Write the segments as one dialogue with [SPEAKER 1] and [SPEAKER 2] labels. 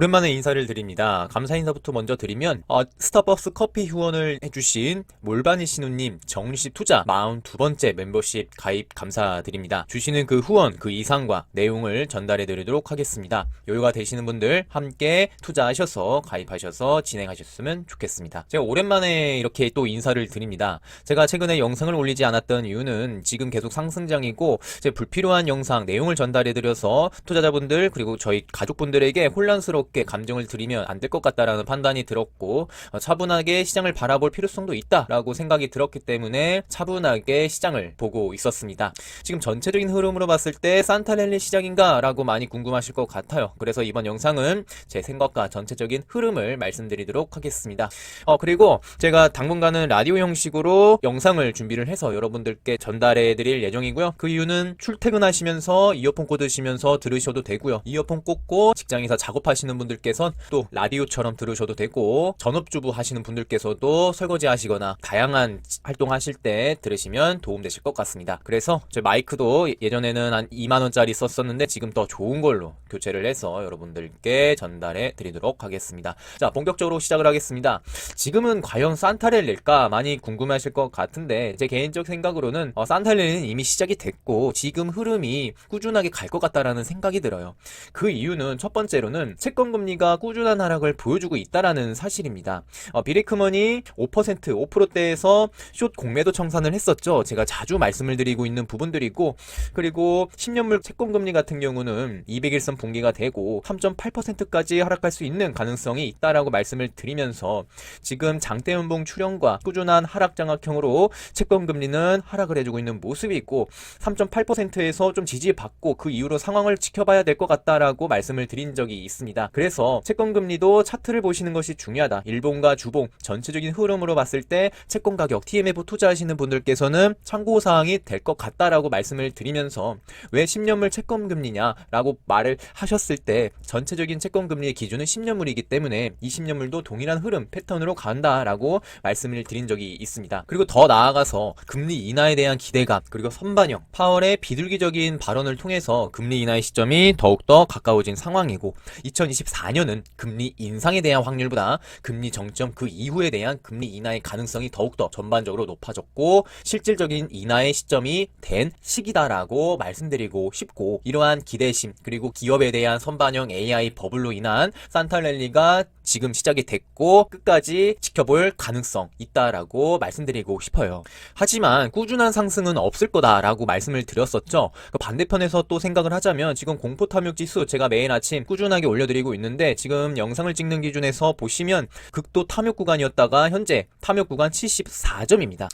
[SPEAKER 1] 오랜만에 인사를 드립니다. 감사 인사부터 먼저 드리면 어, 스타벅스 커피 후원을 해주신 몰바니 신우님 정리식 투자 42번째 멤버십 가입 감사드립니다. 주시는 그 후원 그 이상과 내용을 전달해 드리도록 하겠습니다. 여유가 되시는 분들 함께 투자하셔서 가입하셔서 진행하셨으면 좋겠습니다. 제가 오랜만에 이렇게 또 인사를 드립니다. 제가 최근에 영상을 올리지 않았던 이유는 지금 계속 상승장이고 제 불필요한 영상 내용을 전달해 드려서 투자자분들 그리고 저희 가족분들에게 혼란스럽게 감정을 드리면 안 될 것 같다라는 판단이 들었고 어, 차분하게 시장을 바라볼 필요성도 있다라고 생각이 들었기 때문에 차분하게 시장을 보고 있었습니다. 지금 전체적인 흐름으로 봤을 때 산타렐리 시장인가라고 많이 궁금하실 것 같아요. 그래서 이번 영상은 제 생각과 전체적인 흐름을 말씀드리도록 하겠습니다. 어 그리고 제가 당분간은 라디오 형식으로 영상을 준비를 해서 여러분들께 전달해 드릴 예정이고요. 그 이유는 출퇴근하시면서 이어폰 꽂으시면서 들으셔도 되고요. 이어폰 꽂고 직장에서 작업하시는 분들께선 또 라디오처럼 들으셔도 되고 전업주부 하시는 분들께서도 설거지 하시거나 다양한 활동하실 때 들으시면 도움되실 것 같습니다. 그래서 제 마이크도 예전에는 한 2만원짜리 썼었는데 지금 더 좋은 걸로 교체를 해서 여러분들께 전달해 드리도록 하겠습니다. 자, 본격적으로 시작을 하겠습니다. 지금은 과연 산타렐일까 많이 궁금하실 것 같은데 제 개인적 생각으로는 어, 산타렐리는 이미 시작이 됐고 지금 흐름이 꾸준하게 갈 것 같다라는 생각이 들어요. 그 이유는 첫 번째로는 채권 금리가 꾸준한 하락을 보여주고 있다라는 사실입니다. 어, 비리크먼이 5% 5%대에서 숏 공매도 청산을 했었죠. 제가 자주 말씀을 드리고 있는 부분들이고 그리고 10년물 채권 금리 같은 경우는 200일선 분기가 되고 3.8%까지 하락할 수 있는 가능성이 있다라고 말씀을 드리면서 지금 장대 연봉 출현과 꾸준한 하락 장악형으로 채권 금리는 하락을 해주고 있는 모습이 있고 3.8%에서 좀 지지받고 그 이후로 상황을 지켜봐야 될 것 같다라고 말씀을 드린 적이 있습니다. 그래서 채권 금리도 차트를 보시는 것이 중요하다. 일본과 주봉 전체적인 흐름으로 봤을 때 채권 가격 TMF 투자하시는 분들께서는 참고 사항이 될 것 같다라고 말씀을 드리면서 왜 10년물 채권 금리냐라고 말을 하셨을 때 전체적인 채권 금리의 기준은 10년물이기 때문에 20년물도 동일한 흐름 패턴으로 간다라고 말씀을 드린 적이 있습니다. 그리고 더 나아가서 금리 인하에 대한 기대감 그리고 선반영 파월의 비둘기적인 발언을 통해서 금리 인하의 시점이 더욱더 가까워진 상황이고 2024 년은 금리 인상에 대한 확률보다 금리 정점 그 이후에 대한 금리 인하의 가능성이 더욱더 전반적으로 높아졌고 실질적인 인하의 시점이 된 시기다라고 말씀드리고 싶고 이러한 기대심 그리고 기업에 대한 선반영 AI 버블로 인한 산타랠리가 지금 시작이 됐고 끝까지 지켜볼 가능성 있다라고 말씀드리고 싶어요. 하지만 꾸준한 상승은 없을 거다라고 말씀을 드렸었죠. 그 반대편에서 또 생각을 하자면 지금 공포 탐욕 지수 제가 매일 아침 꾸준하게 올려드리고 있는데 지금 영상을 찍는 기준에서 보시면 극도 탐욕 구간이었다가 현재 탐욕 구간 74점입니다.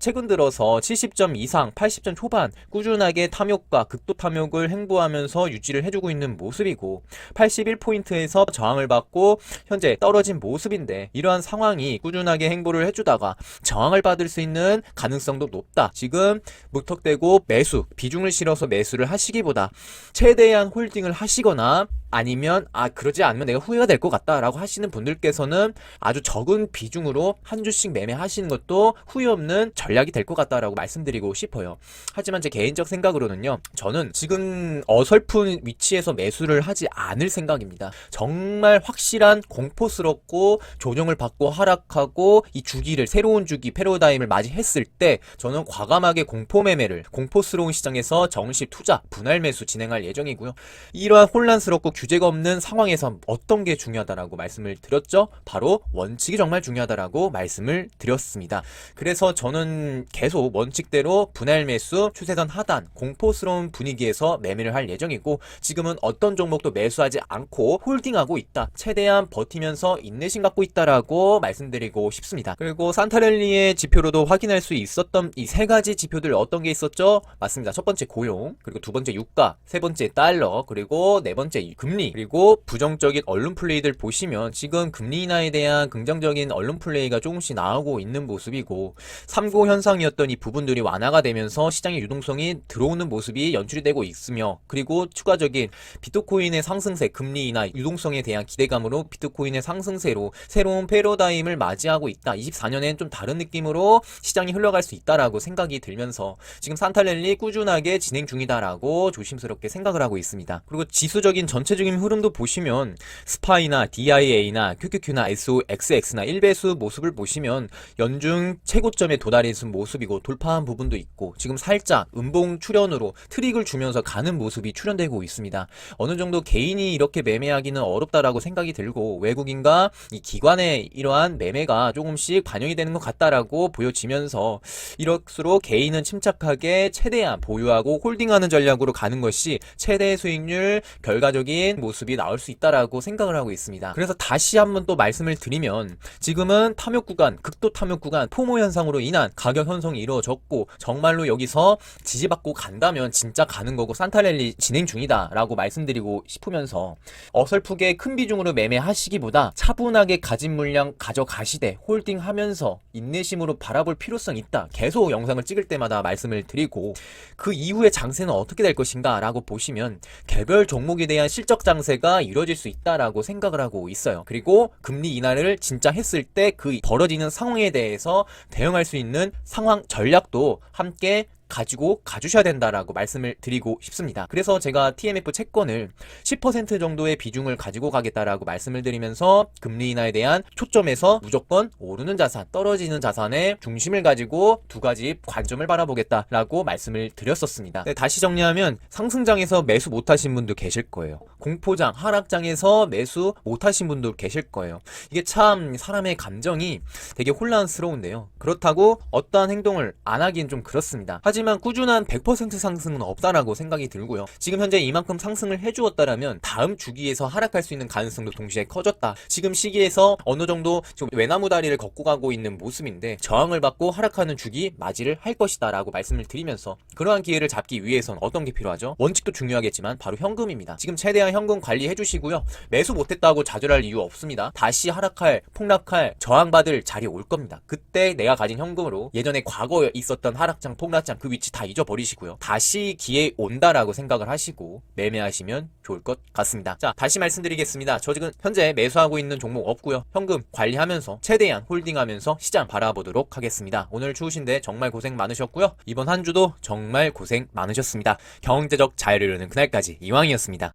[SPEAKER 1] 최근 들어서 70점 이상, 80점 초반 꾸준하게 탐욕과 극도 탐욕을 행보하면서 유지를 해주고 있는 모습이고 81포인트에서 저항을 받고 현재 떨어진 모습인데 이러한 상황이 꾸준하게 행보를 해주다가 저항을 받을 수 있는 가능성도 높다. 지금 무턱대고 매수, 비중을 실어서 매수를 하시기보다 최대한 홀딩을 하시거나 아니면 아 그러지 않으면 내가 후회가 될 것 같다라고 하시는 분들께서는 아주 적은 비중으로 한 주씩 매매하시는 것도 후회 없는 전략이 될 것 같다라고 말씀드리고 싶어요. 하지만 제 개인적 생각으로는요. 저는 지금 어설픈 위치에서 매수를 하지 않을 생각입니다. 정말 확실한 공포스럽고 조정을 받고 하락하고 이 주기를 새로운 주기 패러다임을 맞이했을 때 저는 과감하게 공포 매매를 공포스러운 시장에서 정시 투자 분할 매수 진행할 예정이고요. 이러한 혼란스럽고 규제가 없는 상황에서 어떤 게 중요하다라고 말씀을 드렸죠? 바로 원칙이 정말 중요하다라고 말씀을 드렸습니다. 그래서 저는 계속 원칙대로 분할 매수, 추세선 하단, 공포스러운 분위기에서 매매를 할 예정이고 지금은 어떤 종목도 매수하지 않고 홀딩하고 있다. 최대한 버티면서 인내심 갖고 있다라고 말씀드리고 싶습니다. 그리고 산타렐리의 지표로도 확인할 수 있었던 이 세 가지 지표들 어떤 게 있었죠? 맞습니다. 첫 번째 고용, 그리고 두 번째 유가, 세 번째 달러, 그리고 네 번째 금 리, 그리고 부정적인 언론 플레이들 보시면 지금 금리 인하에 대한 긍정적인 언론 플레이가 조금씩 나오고 있는 모습이고 3고 현상이었던 이 부분들이 완화가 되면서 시장의 유동성이 들어오는 모습이 연출이 되고 있으며 그리고 추가적인 비트코인의 상승세, 금리 인하, 유동성에 대한 기대감으로 비트코인의 상승세로 새로운 패러다임을 맞이하고 있다. 24년엔 좀 다른 느낌으로 시장이 흘러갈 수 있다라고 생각이 들면서 지금 산타렐리 꾸준하게 진행 중이다라고 조심스럽게 생각을 하고 있습니다. 그리고 지수적인 전체적 인 전체적인 흐름도 보시면 스파이나 DIA나 QQQ나 SOXX나 1배수 모습을 보시면 연중 최고점에 도달했은 모습이고 돌파한 부분도 있고 지금 살짝 음봉 출현으로 트릭을 주면서 가는 모습이 출현되고 있습니다. 어느 정도 개인이 이렇게 매매하기는 어렵다라고 생각이 들고 외국인과 이 기관의 이러한 매매가 조금씩 반영이 되는 것 같다라고 보여지면서 이럴수록 개인은 침착하게 최대한 보유하고 홀딩하는 전략으로 가는 것이 최대 수익률 결과적인 모습이 나올 수 있다라고 생각을 하고 있습니다. 그래서 다시 한번 또 말씀을 드리면 지금은 탐욕 구간, 극도 탐욕 구간, 포모 현상으로 인한 가격 형성이 이루어졌고 정말로 여기서 지지받고 간다면 진짜 가는 거고 산타랠리 진행 중이다라고 말씀드리고 싶으면서 어설프게 큰 비중으로 매매하시기보다 차분하게 가진 물량 가져가시되 홀딩하면서 인내심으로 바라볼 필요성 있다. 계속 영상을 찍을 때마다 말씀을 드리고 그 이후의 장세는 어떻게 될 것인가 라고 보시면 개별 종목에 대한 실적 장세가 이루어질 수 있다라고 생각을 하고 있어요. 그리고 금리 인하를 진짜 했을 때 그 벌어지는 상황에 대해서 대응할 수 있는 상황 전략도 함께 가지고 가주셔야 된다라고 말씀을 드리고 싶습니다. 그래서 제가 TMF 채권을 10% 정도의 비중을 가지고 가겠다라고 말씀을 드리면서 금리 인하에 대한 초점에서 무조건 오르는 자산, 떨어지는 자산의 중심을 가지고 두 가지 관점을 바라보겠다라고 말씀을 드렸었습니다. 네, 다시 정리하면 상승장에서 매수 못하신 분도 계실 거예요. 공포장, 하락장에서 매수 못하신 분도 계실 거예요. 이게 참 사람의 감정이 되게 혼란스러운데요. 그렇다고 어떠한 행동을 안 하긴 좀 그렇습니다. 하지만 꾸준한 100% 상승은 없다라고 생각이 들고요. 지금 현재 이만큼 상승을 해주었다라면 다음 주기에서 하락할 수 있는 가능성도 동시에 커졌다. 지금 시기에서 어느 정도 지금 외나무 다리를 걷고 가고 있는 모습인데 저항을 받고 하락하는 주기 맞이를 할 것이다라고 말씀을 드리면서 그러한 기회를 잡기 위해선 어떤 게 필요하죠? 원칙도 중요하겠지만 바로 현금입니다. 지금 최대한 현금 관리해 주시고요. 매수 못했다고 좌절할 이유 없습니다. 다시 하락할, 폭락할, 저항받을 자리 올 겁니다. 그때 내가 가진 현금으로 예전에 과거에 있었던 하락장, 폭락장 그 위치 다 잊어버리시고요. 다시 기회 온다라고 생각을 하시고 매매하시면 좋을 것 같습니다. 자, 다시 말씀드리겠습니다. 저 지금 현재 매수하고 있는 종목 없고요. 현금 관리하면서 최대한 홀딩하면서 시장 바라보도록 하겠습니다. 오늘 추우신데 정말 고생 많으셨고요. 이번 한 주도 정말 고생 많으셨습니다. 경제적 자유를 이루는 그날까지 이왕이었습니다.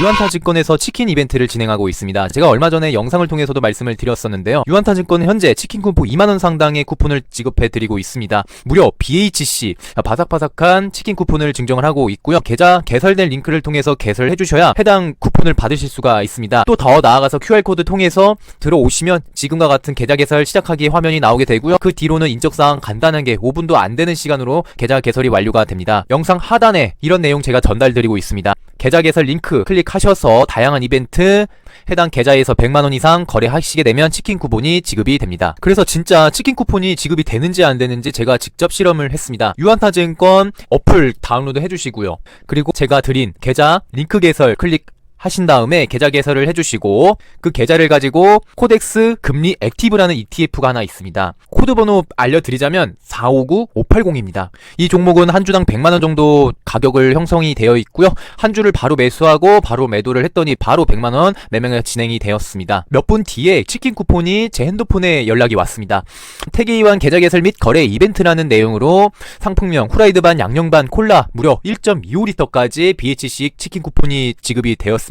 [SPEAKER 1] 유한타 증권에서 치킨 이벤트를 진행하고 있습니다. 제가 얼마 전에 영상을 통해서도 말씀을 드렸었는데요. 유한타 증권은 현재 치킨 쿠폰 2만원 상당의 쿠폰을 지급해 드리고 있습니다. 무려 BHC 바삭바삭한 치킨 쿠폰을 증정을 하고 있고요. 계좌 개설된 링크를 통해서 개설해 주셔야 해당 쿠폰을 받으실 수가 있습니다. 또 더 나아가서 QR코드 통해서 들어오시면 지금과 같은 계좌 개설 시작하기 화면이 나오게 되고요. 그 뒤로는 인적사항 간단하게 5분도 안 되는 시간으로 계좌 개설이 완료가 됩니다. 영상 하단에 이런 내용 제가 전달드리고 있습니다. 계좌 개설 링크 클릭하셔서 다양한 이벤트 해당 계좌에서 100만원 이상 거래하시게 되면 치킨 쿠폰이 지급이 됩니다. 그래서 진짜 치킨 쿠폰이 지급이 되는지 안 되는지 제가 직접 실험을 했습니다. 유한타증권 어플 다운로드 해주시고요. 그리고 제가 드린 계좌 링크 개설 클릭 하신 다음에 계좌 개설을 해주시고 그 계좌를 가지고 코덱스 금리 액티브라는 ETF가 하나 있습니다. 코드 번호 알려드리자면 459580입니다. 이 종목은 한 주당 100만원 정도 가격을 형성이 되어 있고요. 한 주를 바로 매수하고 바로 매도를 했더니 바로 100만원 매매가 진행이 되었습니다. 몇 분 뒤에 치킨 쿠폰이 제 핸드폰에 연락이 왔습니다. 태계이완 계좌 개설 및 거래 이벤트라는 내용으로 상품명 후라이드 반 양념 반 콜라 무려 1.25리터까지 BHC 치킨 쿠폰이 지급이 되었습니다.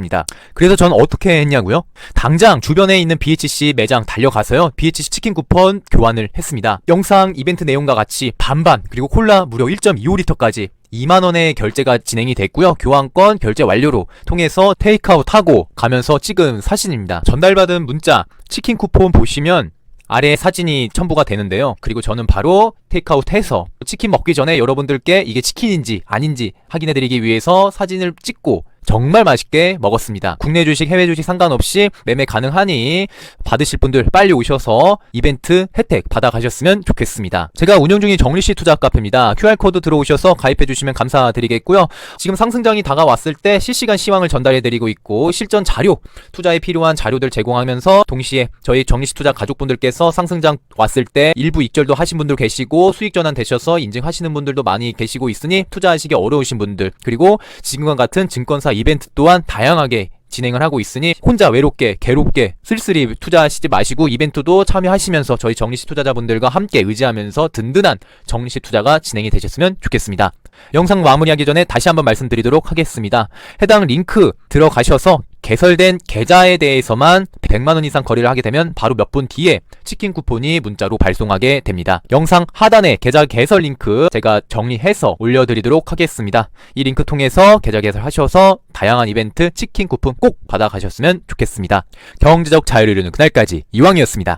[SPEAKER 1] 그래서 저는 어떻게 했냐고요? 당장 주변에 있는 BHC 매장 달려가서요. BHC 치킨 쿠폰 교환을 했습니다. 영상 이벤트 내용과 같이 반반 그리고 콜라 무려 1.25리터까지 2만원의 결제가 진행이 됐고요. 교환권 결제 완료로 통해서 테이크아웃 하고 가면서 찍은 사진입니다. 전달받은 문자 치킨 쿠폰 보시면 아래에 사진이 첨부가 되는데요. 그리고 저는 바로 테이크아웃 해서 치킨 먹기 전에 여러분들께 이게 치킨인지 아닌지 확인해 드리기 위해서 사진을 찍고 정말 맛있게 먹었습니다. 국내 주식, 해외 주식 상관없이 매매 가능하니 받으실 분들 빨리 오셔서 이벤트 혜택 받아가셨으면 좋겠습니다. 제가 운영 중인 정리씨 투자 카페입니다. QR코드 들어오셔서 가입해 주시면 감사드리겠고요. 지금 상승장이 다가왔을 때 실시간 시황을 전달해 드리고 있고 실전 자료, 투자에 필요한 자료들 제공하면서 동시에 저희 정리씨 투자 가족분들께서 상승장 왔을 때 일부 익절도 하신 분들 계시고 수익 전환 되셔서 인증하시는 분들도 많이 계시고 있으니 투자하시기 어려우신 분들 그리고 지금과 같은 증권사 이벤트 또한 다양하게 진행을 하고 있으니 혼자 외롭게 괴롭게 쓸쓸히 투자하시지 마시고 이벤트도 참여하시면서 저희 정리식 투자자분들과 함께 의지하면서 든든한 정리식 투자가 진행이 되셨으면 좋겠습니다. 영상 마무리하기 전에 다시 한번 말씀드리도록 하겠습니다. 해당 링크 들어가셔서 개설된 계좌에 대해서만 100만원 이상 거래를 하게 되면 바로 몇 분 뒤에 치킨 쿠폰이 문자로 발송하게 됩니다. 영상 하단에 계좌 개설 링크 제가 정리해서 올려드리도록 하겠습니다. 이 링크 통해서 계좌 개설하셔서 다양한 이벤트 치킨 쿠폰 꼭 받아가셨으면 좋겠습니다. 경제적 자유를 이루는 그날까지 이왕이었습니다.